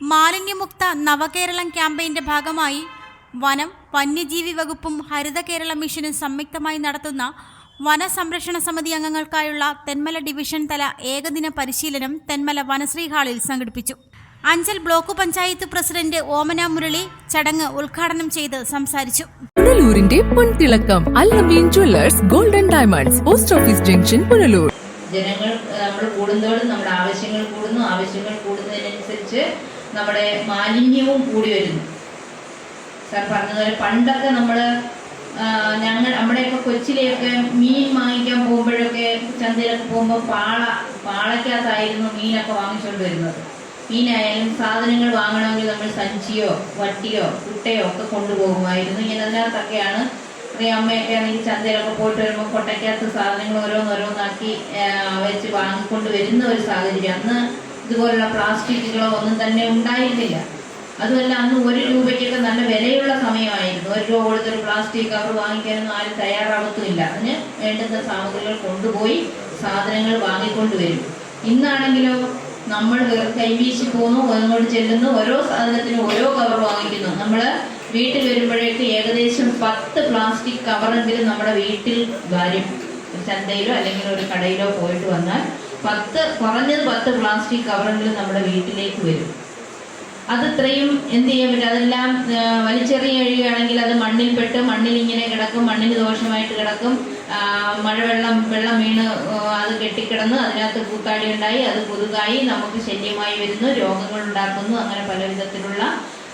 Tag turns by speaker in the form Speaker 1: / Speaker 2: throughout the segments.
Speaker 1: മാലിന്യമുക്ത നവകേരളം ക്യാമ്പയിന്റെ ഭാഗമായി വനം വന്യജീവി വകുപ്പും ഹരിത കേരള മിഷനും സംയുക്തമായി നടത്തുന്ന വനസംരക്ഷണ സമിതി അംഗങ്ങൾക്കായുള്ള തെന്മല ഡിവിഷൻ തല ഏകദിന പരിശീലനം തെന്മല വനശ്രീ ഹാളിൽ സംഘടിപ്പിച്ചു. അഞ്ചൽ ബ്ലോക്ക് പഞ്ചായത്ത് പ്രസിഡന്റ് ഓമന മുരളി ചടങ്ങ് ഉദ്ഘാടനം ചെയ്ത് സംസാരിച്ചു.
Speaker 2: പുനലൂരിന്റെ പൊൻതിളക്കം Allameen jewellers golden diamonds post office junction Punalur.
Speaker 3: ജനങ്ങൾ നമ്മൾ കൂടുന്തോറും നമ്മുടെ ആവശ്യങ്ങൾ കൂടുന്നു. ആവശ്യങ്ങൾ കൂടുന്നതിനനുസരിച്ച് നമ്മുടെ മാലിന്യവും കൂടി വരുന്നു. സാർ പറഞ്ഞതുപോലെ പണ്ടൊക്കെ നമ്മൾ ഞങ്ങൾ നമ്മുടെയൊക്കെ കൊച്ചിലെയൊക്കെ മീൻ വാങ്ങിക്കാൻ പോകുമ്പോഴൊക്കെ ചന്തയിലൊക്കെ പോകുമ്പോൾ പാള പാളയ്ക്കകത്തായിരുന്നു മീനൊക്കെ വാങ്ങിച്ചുകൊണ്ട് വരുന്നത്. മീനായാലും സാധനങ്ങൾ വാങ്ങണമെങ്കിൽ നമ്മൾ സഞ്ചിയോ വട്ടിയോ കുട്ടയോ ഒക്കെ കൊണ്ടുപോകുമായിരുന്നു. ഇങ്ങനെ അതിനകത്തൊക്കെയാണ് അമ്മയൊക്കെ ആണെങ്കിൽ ചന്തയിലൊക്കെ പോയിട്ട് വരുമ്പോൾ കൊട്ടയ്ക്കകത്ത് സാധനങ്ങൾ ഓരോന്നോരോന്നാക്കി വെച്ച് വാങ്ങിക്കൊണ്ട് വരുന്ന ഒരു സാഹചര്യം. അന്ന് ഇതുപോലുള്ള പ്ലാസ്റ്റിക്കുകളോ ഒന്നും തന്നെ ഉണ്ടായിരുന്നില്ല. അതുമല്ല അന്ന് ഒരു രൂപയ്ക്കൊക്കെ നല്ല വിലയുള്ള സമയമായിരുന്നു. ഒരു രൂപ കൊടുത്തൊരു പ്ലാസ്റ്റിക് കവർ വാങ്ങിക്കാനൊന്നും ആരും തയ്യാറാവത്തുമില്ല. അതിന് വേണ്ടുന്ന സാമഗ്രികൾ കൊണ്ടുപോയി സാധനങ്ങൾ വാങ്ങിക്കൊണ്ടുവരും. ഇന്നാണെങ്കിലോ നമ്മൾ കൈവീശി പോകുന്നു ഒന്നോട് ചെല്ലുന്നു ഓരോ സാധനത്തിനും ഓരോ കവർ വാങ്ങിക്കുന്നു. നമ്മൾ വീട്ടിൽ വരുമ്പോഴേക്ക് ഏകദേശം പത്ത് പ്ലാസ്റ്റിക് കവറെങ്കിലും നമ്മുടെ വീട്ടിൽ വരും. ചന്തയിലോ അല്ലെങ്കിൽ ഒരു കടയിലോ പോയിട്ട് വന്നാൽ പത്ത് കുറഞ്ഞത് പത്ത് പ്ലാസ്റ്റിക് കവറെങ്കിലും നമ്മുടെ വീട്ടിലേക്ക് വരും. അത് ഇത്രയും എന്ത് ചെയ്യാൻ പറ്റും? അതെല്ലാം വലിച്ചെറിഞ്ഞ് വലിച്ചെറിയുകയാണെങ്കിൽ അത് മണ്ണിൽ പെട്ട് മണ്ണിൽ ഇങ്ങനെ കിടക്കും മണ്ണിന് ദോഷമായിട്ട് കിടക്കും. മഴവെള്ളം വെള്ളം വീണ് അത് കെട്ടിക്കിടന്ന് അതിനകത്ത് കൂത്താടി ഉണ്ടായി അത് പുതുതായി നമുക്ക് ശല്യമായി വരുന്നു രോഗങ്ങൾ ഉണ്ടാക്കുന്നു അങ്ങനെ പല വിധത്തിലുള്ള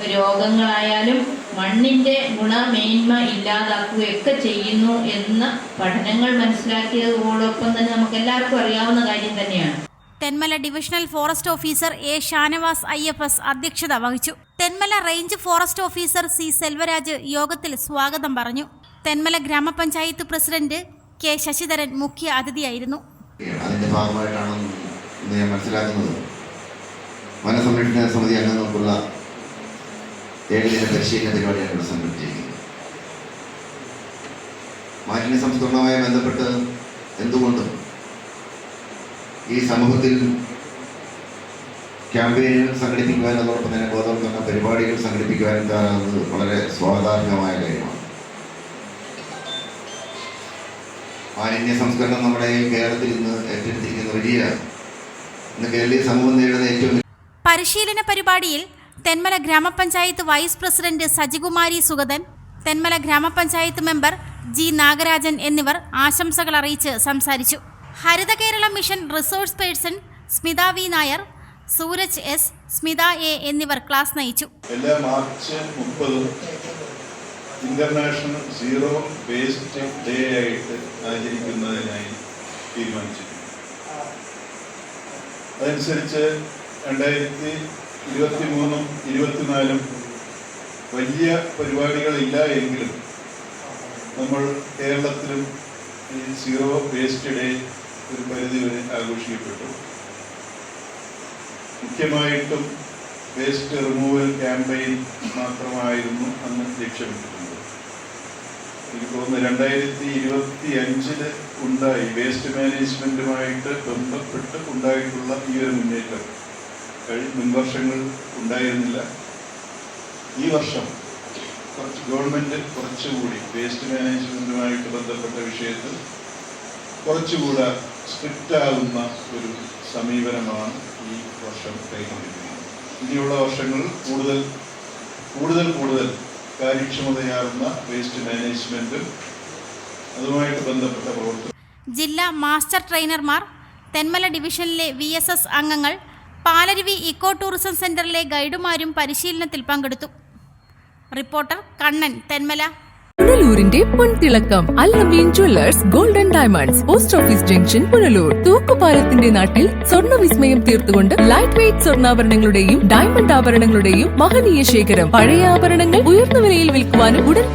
Speaker 3: രോഗങ്ങളായാലും മണ്ണിന്റെ ഗുണമേന്മ ഇല്ലാതാക്കുകയൊക്കെ ചെയ്യുന്നു എന്ന് പഠനങ്ങൾ മനസ്സിലാക്കിയതോടൊപ്പം തന്നെ നമുക്ക് എല്ലാവർക്കും അറിയാവുന്ന കാര്യം തന്നെയാണ്.
Speaker 1: Thenmala divisional forest officer A Shanavas I F S അധ്യക്ഷത വഹിച്ചു. Thenmala range forest officer C Selvaraj യോഗത്തിൽ സ്വാഗതം പറഞ്ഞു. തെന്മല ഗ്രാമപഞ്ചായത്ത് പ്രസിഡന്റ് കെ ശശിധരൻ മുഖ്യ അതിഥിയായിരുന്നു.
Speaker 4: അതിന്റെ ഭാഗമായിട്ടാണ് ഞാൻ മനസ്സിലാക്കുന്നത്. വനസംരക്ഷണ സമിതി അംഗങ്ങൾക്കുള്ള ഏകദിന പരിശീലന പരിപാടിയാണ് ഇവിടെ സംഘടിപ്പിച്ചിരിക്കുന്നത് മാലിന്യ സംസ്കരണവുമായി ബന്ധപ്പെട്ട് എന്തുകൊണ്ടും ഈ സമൂഹത്തിൽ ക്യാമ്പയിനുകൾ സംഘടിപ്പിക്കുവാനും അതോടൊപ്പം തന്നെ ബോധവൽക്കരണ പരിപാടികൾ സംഘടിപ്പിക്കുവാനും കാരണം വളരെ സ്വാഗതാർഹമായ കാര്യമാണ്. മാലിന്യ സംസ്കരണം നമ്മുടെ കേരളത്തിൽ ഇന്ന് ഏറ്റെടുത്തിരിക്കുന്ന വലിയ ഇന്ന് കേരളീയ സമൂഹം നേരിടുന്ന ഏറ്റവും
Speaker 1: പരിശീലന പരിപാടിയിൽ തെന്മല ഗ്രാമപഞ്ചായത്ത് വൈസ് പ്രസിഡന്റ് സജികുമാരി സുഗതൻ തെന്മല ഗ്രാമപഞ്ചായത്ത് മെമ്പർ ജി നാഗരാജൻ എന്നിവർ ആശംസകൾ അറിയിച്ച് സംസാരിച്ചു. Haritha Kerala mission resource person Smitha V Nair Sooraj S Smitha A എന്നിവർ ക്ലാസ് നയിച്ചു.
Speaker 5: എല്ലാ മാർച്ച് മുപ്പതും ഇന്റർനാഷണൽ സീറോ വേസ്റ്റ് ഡേ ആയിട്ട് ആചരിക്കുന്നതിനായി തീരുമാനിച്ചിട്ടുണ്ട്. അതനുസരിച്ച് രണ്ടായിരത്തി ഇരുപത്തി മൂന്നും ഇരുപത്തിനാലും വലിയ പരിപാടികളില്ല എങ്കിലും നമ്മൾ കേരളത്തിലും ഈ സീറോ വേസ്റ്റ് ഡേ ഒരു പരിധി വരെ ആഘോഷിക്കപ്പെട്ടു. മുഖ്യമായിട്ടും വേസ്റ്റ് റിമൂവൽ ക്യാമ്പയിൻ മാത്രമായിരുന്നു അന്ന് ലക്ഷ്യമിട്ടിരുന്നത്. എനിക്ക് തോന്നുന്നു രണ്ടായിരത്തി ഇരുപത്തി അഞ്ചിൽ ഉണ്ടായി. വേസ്റ്റ് മാനേജ്മെന്റുമായിട്ട് ബന്ധപ്പെട്ട് ഉണ്ടായിട്ടുള്ള ഈ ഒരു മുന്നേറ്റം. കഴി മുൻവർഷങ്ങൾ ഉണ്ടായിരുന്നില്ല. ഈ വർഷം കുറച്ച് ഗവൺമെന്റ് കുറച്ചുകൂടി വേസ്റ്റ് മാനേജ്മെന്റുമായിട്ട് ബന്ധപ്പെട്ട വിഷയത്തിൽ കുറച്ചുകൂടെ സ്ട്രിക്റ്റാകുന്ന ഒരു സമീപനമാണ് ഈ വർഷം കൈക്കൊണ്ടിരിക്കുന്നത്. ഇനിയുള്ള വർഷങ്ങൾ കൂടുതൽ കൂടുതൽ കൂടുതൽ കാര്യക്ഷമതയാർന്ന വേസ്റ്റ് മാനേജ്മെന്റും അതുമായിട്ട് ബന്ധപ്പെട്ട പ്രവർത്തനം
Speaker 1: ജില്ലാ മാസ്റ്റർ ട്രെയിനർമാർ തെന്മല ഡിവിഷനിലെ വി അംഗങ്ങൾ പാലരുവി ഇക്കോ ടൂറിസം സെന്ററിലെ ഗൈഡുമാരും പരിശീലനത്തിൽ പങ്കെടുത്തു. റിപ്പോർട്ടർ കണ്ണൻ തെന്മല.
Speaker 2: പുനലൂരിന്റെ പൊൻതിളക്കം Al Ameen jewellers golden diamonds post office junction Punalur. തൂക്കുപാലത്തിന്റെ നാട്ടിൽ സ്വർണ വിസ്മയം തീർത്തുകൊണ്ട് ലൈറ്റ് വെയിറ്റ് സ്വർണാഭരണങ്ങളുടെയും ഡയമണ്ട് ആഭരണങ്ങളുടെയും മഹനീയ ശേഖരം. പഴയ ആഭരണങ്ങൾ ഉയർന്ന വിലയിൽ വിൽക്കുവാനും ഉടൻ